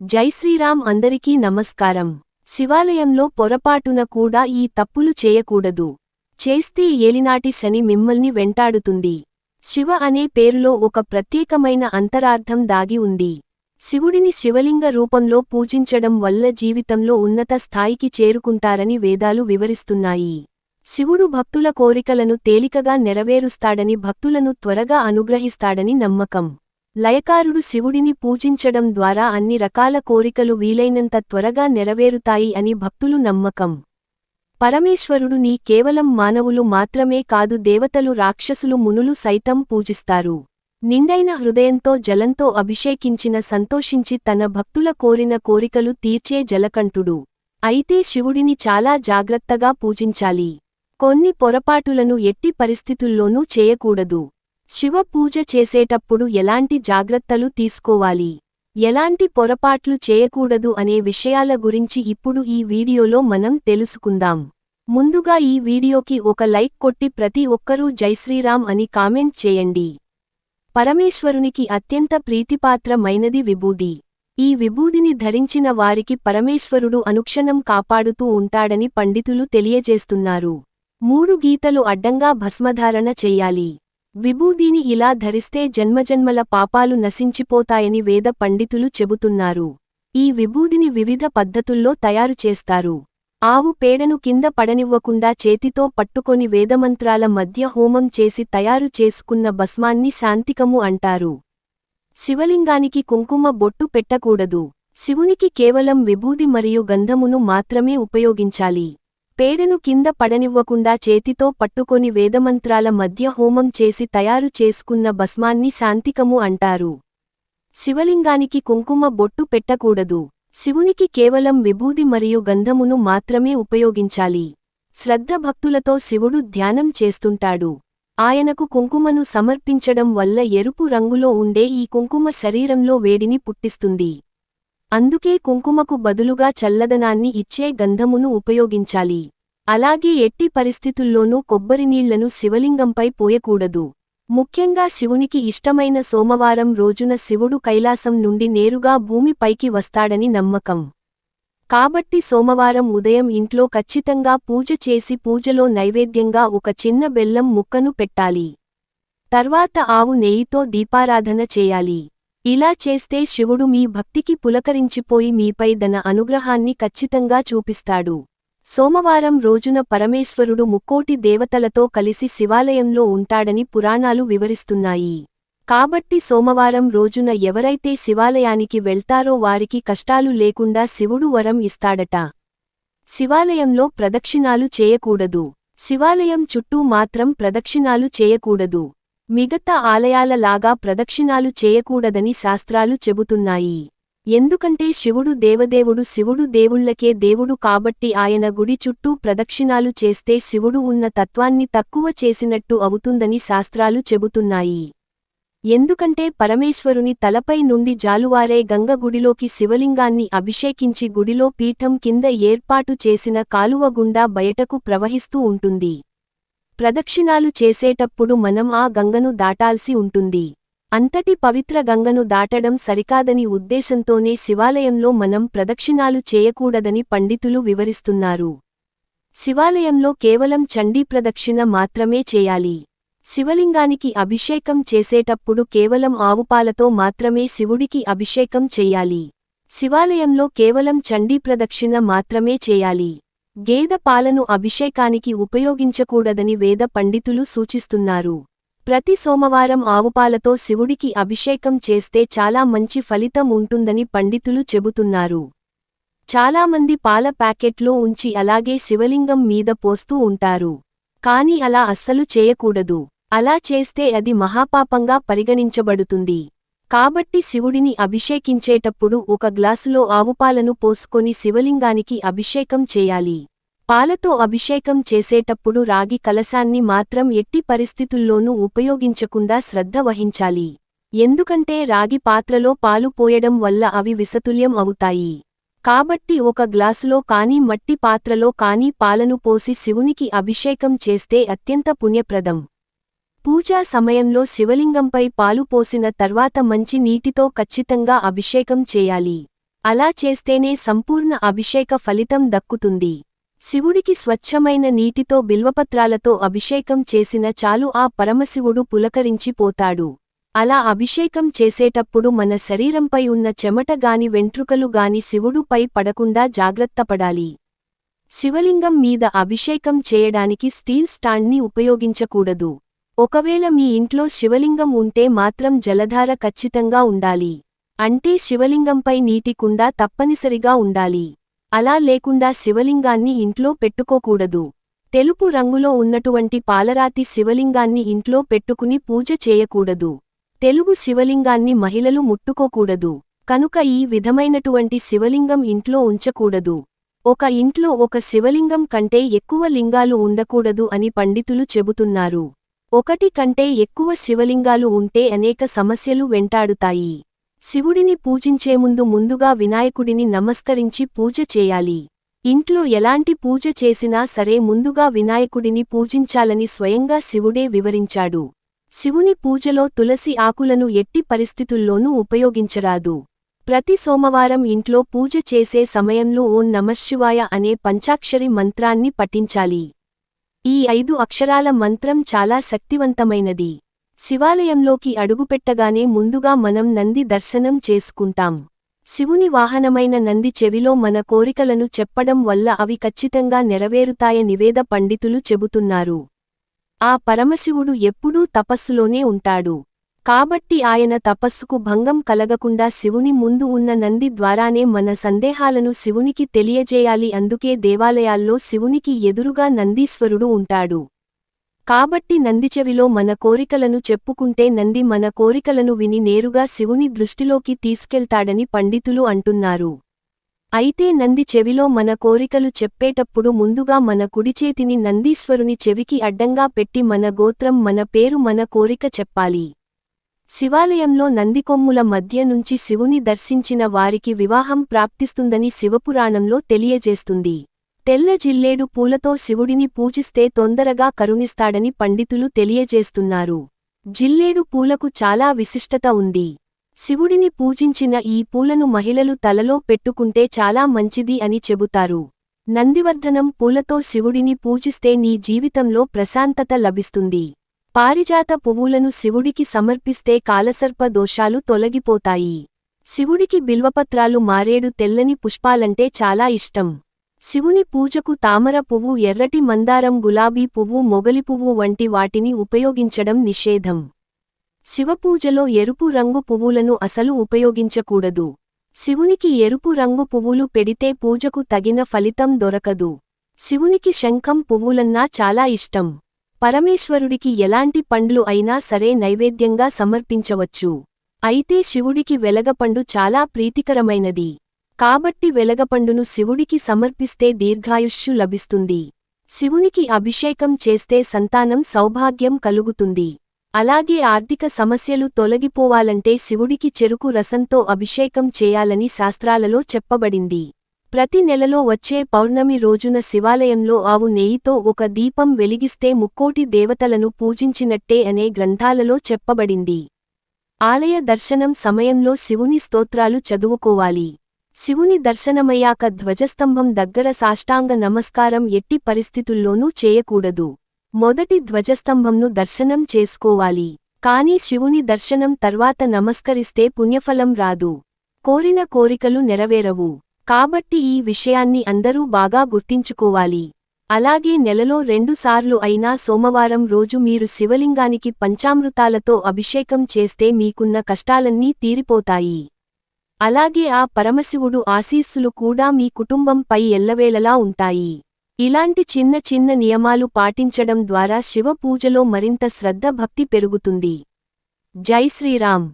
జై శ్రీరామ్ అందరికీ నమస్కారం. శివాలయంలో పొరపాటున కూడా ఈ తప్పులు చేయకూడదు. చేస్తే ఏలినాటి శని మిమ్మల్ని వెంటాడుతుంది. శివ అనే పేరులో ఒక ప్రత్యేకమైన అంతరార్థం దాగి ఉంది. శివుడిని శివలింగ రూపంలో పూజించడం వల్ల జీవితంలో ఉన్నత స్థాయికి చేరుకుంటారని వేదాలు వివరిస్తున్నాయి. శివుడు భక్తుల కోరికలను తేలికగా నెరవేరుస్తాడని భక్తులను త్వరగా అనుగ్రహిస్తాడని నమ్మకం. లయకారుడు శివుడిని పూజించడం ద్వారా అన్ని రకాల కోరికలు వీలైనంత త్వరగా నెరవేరుతాయి అని భక్తులు నమ్మకం. పరమేశ్వరుడు నీ కేవలం మానవులు మాత్రమే కాదు దేవతలు రాక్షసులు మునులు సైతం పూజిస్తారు. నిండైన హృదయంతో జలంతో అభిషేకించిన సంతోషించి తన భక్తుల కోరిన కోరికలు తీర్చే జలకంఠుడు. అయితే శివుడిని చాలా జాగ్రత్తగా పూజించాలి. కొన్ని పొరపాటులను ఎట్టి పరిస్థితుల్లోనూ చేయకూడదు. శివ పూజ చేసేటప్పుడు ఎలాంటి జాగ్రత్తలు తీసుకోవాలి? ఎలాంటి పొరపాట్లు చేయకూడదు అనే విషయాల గురించి ఇప్పుడు ఈ వీడియోలో మనం తెలుసుకుందాం. ముందుగా ఈ వీడియోకి ఒక లైక్ కొట్టి ప్రతి ఒక్కరూ జైశ్రీరామ్ అని కామెంట్ చేయండి. పరమేశ్వరునికి అత్యంత ప్రీతిపాత్రమైనది విభూది. ఈ విభూదిని ధరించిన వారికి పరమేశ్వరుడు అనుక్షణం కాపాడుతూ ఉంటాడని పండితులు తెలియజేస్తున్నారు. మూడు గీతలు అడ్డంగా భస్మధారణ చెయ్యాలి విభూదిని ఇలా ధరిస్తే జన్మజన్మల పాపాలు నశించిపోతాయని వేద పండితులు చెబుతున్నారు. ఈ విభూదిని వివిధ పద్ధతుల్లో తయారు చేస్తారు. ఆవు పేడను కింద పడనివ్వకుండా చేతితో పట్టుకొని వేదమంత్రాల మధ్య హోమం చేసి తయారు చేసుకున్న భస్మాన్ని శాంతికము అంటారు. శివలింగానికి కుంకుమ బొట్టు పెట్టకూడదు. శివునికి కేవలం విభూది మరియు గంధమును మాత్రమే ఉపయోగించాలి. పేడను కింద పడనివ్వకుండా చేతితో పట్టుకొని వేదమంత్రాల మధ్య హోమం చేసి తయారు చేసుకున్న భస్మాన్ని శాంతికము అంటారు. శివలింగానికి కుంకుమ బొట్టు పెట్టకూడదు. శివునికి కేవలం విభూది మరియు గంధమును మాత్రమే ఉపయోగించాలి. శ్రద్ధ భక్తులతో శివుడు ధ్యానం చేస్తుంటాడు. ఆయనకు కుంకుమను సమర్పించడం వల్ల ఎరుపు రంగులో ఉండే ఈ కుంకుమ శరీరంలో వేడిని పుట్టిస్తుంది. అందుకే కుంకుమకు బదులుగా చల్లదనాన్ని ఇచ్చే గంధమును ఉపయోగించాలి. అలాగే ఎట్టి పరిస్థితుల్లోనూ కొబ్బరినీళ్ళను శివలింగంపై పోయకూడదు. ముఖ్యంగా శివునికి ఇష్టమైన సోమవారం రోజున శివుడు కైలాసం నుండి నేరుగా భూమిపైకి వస్తాడని నమ్మకం. కాబట్టి సోమవారం ఉదయం ఇంట్లో ఖచ్చితంగా పూజ చేసి పూజలో నైవేద్యంగా ఒక చిన్న బెల్లం ముక్కను పెట్టాలి. తర్వాత ఆవు నెయ్యితో దీపారాధన చేయాలి. ఇలా చేస్తే శివుడు మీ భక్తికి పులకరించిపోయి మీపై దన అనుగ్రహాన్ని ఖచ్చితంగా చూపిస్తాడు. సోమవారం రోజున పరమేశ్వరుడు ముక్కోటి దేవతలతో కలిసి శివాలయంలో ఉంటాడని పురాణాలు వివరిస్తున్నాయి. కాబట్టి సోమవారం రోజున ఎవరైతే శివాలయానికి వెళ్తారో వారికి కష్టాలు లేకుండా శివుడు వరం ఇస్తాడట. శివాలయంలో ప్రదక్షిణాలు చేయకూడదు. శివాలయం చుట్టూ మాత్రం ప్రదక్షిణాలు చేయకూడదు. మిగతా ఆలయాల లాగా ప్రదక్షిణాలు చేయకూడదని శాస్త్రాలు చెబుతున్నాయి. ఎందుకంటే శివుడు దేవదేవుడు శివుడు దేవుళ్ళకే దేవుడు కాబట్టి ఆయన గుడి చుట్టూ ప్రదక్షిణాలు చేస్తే శివుడు ఉన్న తత్వాన్ని తక్కువ చేసినట్టు అవుతుందని శాస్త్రాలు చెబుతున్నాయి. ఎందుకంటే పరమేశ్వరుని తలపై నుండి జాలువారే గంగ గుడిలోకి శివలింగాన్ని అభిషేకించి గుడిలో పీఠం కింద ఏర్పాటు చేసిన కాలువ గుండా బయటకు ప్రవహిస్తూ ఉంటుంది. ప్రదక్షిణాలు చేసేటప్పుడు మనం ఆ గంగను దాటాల్సి ఉంటుంది. అంతటి పవిత్ర గంగను దాటడం సరికాదని ఉద్దేశంతోనే శివాలయంలో మనం ప్రదక్షిణాలు చేయకూడదని పండితులు వివరిస్తున్నారు. శివాలయంలో కేవలం చండీ ప్రదక్షిణ మాత్రమే చేయాలి. శివలింగానికి అభిషేకం చేసేటప్పుడు కేవలం ఆవుపాలతో మాత్రమే శివుడికి అభిషేకం చెయ్యాలి శివాలయంలో కేవలం చండీ ప్రదక్షిణ మాత్రమే చేయాలి. గేద పాలను అభిషేకానికి ఉపయోగించకూడదని వేద పండితులు సూచిస్తున్నారు. ప్రతి సోమవారం ఆవుపాలతో శివుడికి అభిషేకం చేస్తే చాలా మంచి ఫలితం ఉంటుందని పండితులు చెబుతున్నారు. చాలామంది పాల ప్యాకెట్లో ఉంచి అలాగే శివలింగం మీద పోస్తూ ఉంటారు. కాని అలా అస్సలు చేయకూడదు. అలా చేస్తే అది మహాపాపంగా పరిగణించబడుతుంది. కాబట్టి శివుడిని అభిషేకించేటప్పుడు ఒక గ్లాసులో ఆవుపాలను పోసుకొని శివలింగానికి అభిషేకం చేయాలి. పాలతో అభిషేకం చేసేటప్పుడు రాగి కలశాన్ని మాత్రం ఎట్టి పరిస్థితుల్లోనూ ఉపయోగించకుండా శ్రద్ధ వహించాలి. ఎందుకంటే రాగి పాత్రలో పాలు పోయడం వల్ల అవి విసతుల్యం అవుతాయి. కాబట్టి ఒక గ్లాసులో కానీ మట్టి పాత్రలో కానీ పాలను పోసి శివునికి అభిషేకం చేస్తే అత్యంత పుణ్యప్రదం. పూజా సమయంలో శివలింగంపై పాలు పోసిన తర్వాత మంచి నీటితో ఖచ్చితంగా అభిషేకం చేయాలి. అలా చేస్తేనే సంపూర్ణ అభిషేక ఫలితం దక్కుతుంది. శివుడికి స్వచ్ఛమైన నీటితో బిల్వపత్రాలతో అభిషేకం చేసిన చాలు ఆ పరమశివుడు పులకరించిపోతాడు అలా అభిషేకం చేసేటప్పుడు మన శరీరంపై ఉన్న చెమట గాని వెంట్రుకలు గాని శివుడుపై పడకుండా జాగ్రత్తపడాలి. శివలింగం మీద అభిషేకం చేయడానికి స్టీల్ స్టాండ్ని ఉపయోగించకూడదు. ఒకవేళ మీ ఇంట్లో శివలింగం ఉంటే మాత్రం జలధార ఖచ్చితంగా ఉండాలి. అంటే శివలింగంపై నీటి కుండ తప్పనిసరిగా ఉండాలి. అలా లేకుండా శివలింగాన్ని ఇంట్లో పెట్టుకోకూడదు. తెలుపు రంగులో ఉన్నటువంటి పాలరాతి శివలింగాన్ని ఇంట్లో పెట్టుకుని పూజ చేయకూడదు. తెలుగు శివలింగాన్ని మహిళలు ముట్టుకోకూడదు. కనుక ఈ విధమైనటువంటి శివలింగం ఇంట్లో ఉంచకూడదు. ఒక ఇంట్లో ఒక శివలింగం కంటే ఎక్కువ లింగాలు ఉండకూడదు అని పండితులు చెబుతున్నారు. ఒకటి కంటే ఎక్కువ శివలింగాలు ఉంటే అనేక సమస్యలు వెంటాడుతాయి. శివుడిని పూజించే ముందు ముందుగా వినాయకుడిని నమస్కరించి పూజ చేయాలి. ఇంట్లో ఎలాంటి పూజ చేసినా సరే ముందుగా వినాయకుడిని పూజించాలని స్వయంగా శివుడే వివరించాడు. శివుని పూజలో తులసి ఆకులను ఎట్టి పరిస్థితుల్లోనూ ఉపయోగించరాదు. ప్రతి సోమవారం ఇంట్లో పూజ చేసే సమయంలో ఓం నమశివాయ అనే పంచాక్షరి మంత్రాన్ని పఠించాలి. ఈ ఐదు అక్షరాల మంత్రం చాలా శక్తివంతమైనది. శివాలయంలోకి అడుగుపెట్టగానే ముందుగా మనం నంది దర్శనం చేసుకుంటాం. శివుని వాహనమైన నంది చెవిలో మన కోరికలను చెప్పడం వల్ల అవి ఖచ్చితంగా నెరవేరుతాయ నివేద పండితులు చెబుతున్నారు. ఆ పరమశివుడు ఎప్పుడూ తపస్సులోనే ఉంటాడు. కాబట్టి ఆయన తపస్సుకు భంగం కలగకుండా శివుని ముందు ఉన్న నంది ద్వారానే మన సందేహాలను శివునికి తెలియజేయాలి అందుకే దేవాలయాల్లో శివునికి ఎదురుగా నందీశ్వరుడు ఉంటాడు. కాబట్టి నందిచెవిలో మన కోరికలను చెప్పుకుంటే నంది మన కోరికలను విని నేరుగా శివుని దృష్టిలోకి తీసుకెళ్తాడని పండితులు అంటున్నారు. అయితే నంది చెవిలో మన కోరికలు చెప్పేటప్పుడు ముందుగా మన కుడిచేతిని నందీశ్వరుని చెవికి అడ్డంగా పెట్టి మన గోత్రం మన పేరు మన కోరిక చెప్పాలి. శివాలయంలో నందికొమ్ముల మధ్య నుంచి శివుని దర్శించిన వారికి వివాహం ప్రాప్తిస్తుందని శివపురాణంలో తెలియజేస్తుంది. తెల్ల జిల్లేడు పూలతో శివుడిని పూజిస్తే తొందరగా కరుణిస్తాడని పండితులు తెలియజేస్తున్నారు. జిల్లేడు పూలకు చాలా విశిష్టత ఉంది. శివుడిని పూజించిన ఈ పూలను మహిళలు తలలో పెట్టుకుంటే చాలా మంచిది అని చెబుతారు. నందివర్ధనం పూలతో శివుడిని పూజిస్తే నీ జీవితంలో ప్రశాంతత లభిస్తుంది. పారిజాత పువ్వులను శివుడికి సమర్పిస్తే కాలసర్ప దోషాలు తొలగిపోతాయి. శివుడికి బిల్వపత్రాలు మారేడు తెల్లని పుష్పాలంటే చాలా ఇష్టం. శివుని పూజకు తామర పువ్వు ఎర్రటి మందారం గులాబీ పువ్వు మొగలి పువ్వు వంటి వాటిని ఉపయోగించడం నిషేధం. శివపూజలో ఎరుపు రంగు పువ్వులను అసలు ఉపయోగించకూడదు. శివునికి ఎరుపు రంగు పువ్వులు పెడితే పూజకు తగిన ఫలితం దొరకదు. శివునికి శంఖం పువ్వులన్నా చాలా ఇష్టం. పరమేశ్వరుడికి ఎలాంటి పండ్లు అయినా సరే నైవేద్యంగా సమర్పించవచ్చు. అయితే శివుడికి వెలగపండు చాలా ప్రీతికరమైనది. కాబట్టి వెలగపండును శివుడికి సమర్పిస్తే దీర్ఘాయుష్యు లభిస్తుంది. శివునికి అభిషేకం చేస్తే సంతానం సౌభాగ్యం కలుగుతుంది. అలాగే ఆర్థిక సమస్యలు తొలగిపోవాలంటే శివుడికి చెరుకు రసంతో అభిషేకం చేయాలని శాస్త్రాలలో చెప్పబడింది. ప్రతి నెలలో వచ్చే పౌర్ణమి రోజున శివాలయంలో ఆవు నెయ్యితో ఒక దీపం వెలిగిస్తే ముక్కోటి దేవతలను పూజించినట్టే అనే గ్రంథాలలో చెప్పబడింది. ఆలయ దర్శనం సమయంలో శివుని స్తోత్రాలు చదువుకోవాలి. శివుని దర్శనమయ్యాక ధ్వజస్తంభం దగ్గర సాష్టాంగ నమస్కారం ఎట్టి పరిస్థితుల్లోనూ చేయకూడదు. మొదటి ధ్వజస్తంభంను దర్శనం చేసుకోవాలి. కాని శివుని దర్శనం తర్వాత నమస్కరిస్తే పుణ్యఫలం రాదు. కోరిన కోరికలు నెరవేరవు. కాబట్టి ఈ విషయాన్ని అందరూ బాగా గుర్తించుకోవాలి. అలాగే నెలలో రెండుసార్లు అయినా సోమవారం రోజు మీరు శివలింగానికి పంచామృతాలతో అభిషేకం చేస్తే మీకున్న కష్టాలన్నీ తీరిపోతాయి. అలాగే ఆ పరమశివుడు ఆశీస్సులు కూడా మీ కుటుంబంపై ఎల్లవేళలా ఉంటాయి. ఇలాంటి చిన్న చిన్న నియమాలు పాటించడం ద్వారా శివ పూజలో మరింత శ్రద్ధ భక్తి పెరుగుతుంది. జై శ్రీరామ్.